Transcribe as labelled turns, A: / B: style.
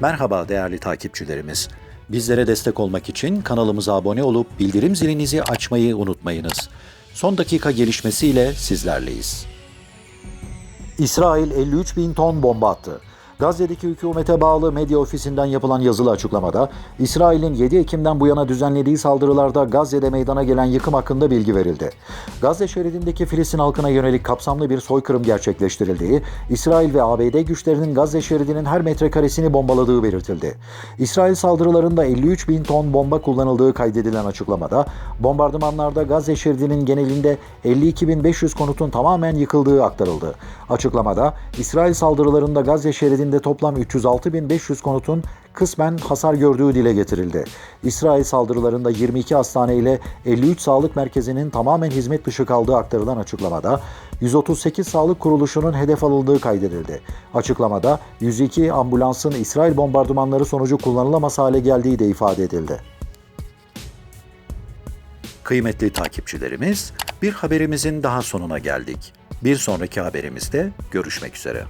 A: Merhaba değerli takipçilerimiz. Bizlere destek olmak için kanalımıza abone olup bildirim zilinizi açmayı unutmayınız. Son dakika gelişmesiyle sizlerleyiz. İsrail 53 bin ton bomba attı. Gazze'deki hükümete bağlı medya ofisinden yapılan yazılı açıklamada, İsrail'in 7 Ekim'den bu yana düzenlediği saldırılarda Gazze'de meydana gelen yıkım hakkında bilgi verildi. Gazze şeridindeki Filistin halkına yönelik kapsamlı bir soykırım gerçekleştirildiği, İsrail ve ABD güçlerinin Gazze şeridinin her metrekaresini bombaladığı belirtildi. İsrail saldırılarında 53 bin ton bomba kullanıldığı kaydedilen açıklamada, bombardımanlarda Gazze şeridinin genelinde 52.500 konutun tamamen yıkıldığı aktarıldı. Açıklamada, İsrail saldırılarında Gazze şeridinde toplam 306.500 konutun kısmen hasar gördüğü dile getirildi. İsrail saldırılarında 22 hastane ile 53 sağlık merkezinin tamamen hizmet dışı kaldığı aktarılan açıklamada 138 sağlık kuruluşunun hedef alındığı kaydedildi. Açıklamada 102 ambulansın İsrail bombardımanları sonucu kullanılamaz hale geldiği de ifade edildi. Kıymetli takipçilerimiz, bir haberimizin daha sonuna geldik. Bir sonraki haberimizde görüşmek üzere.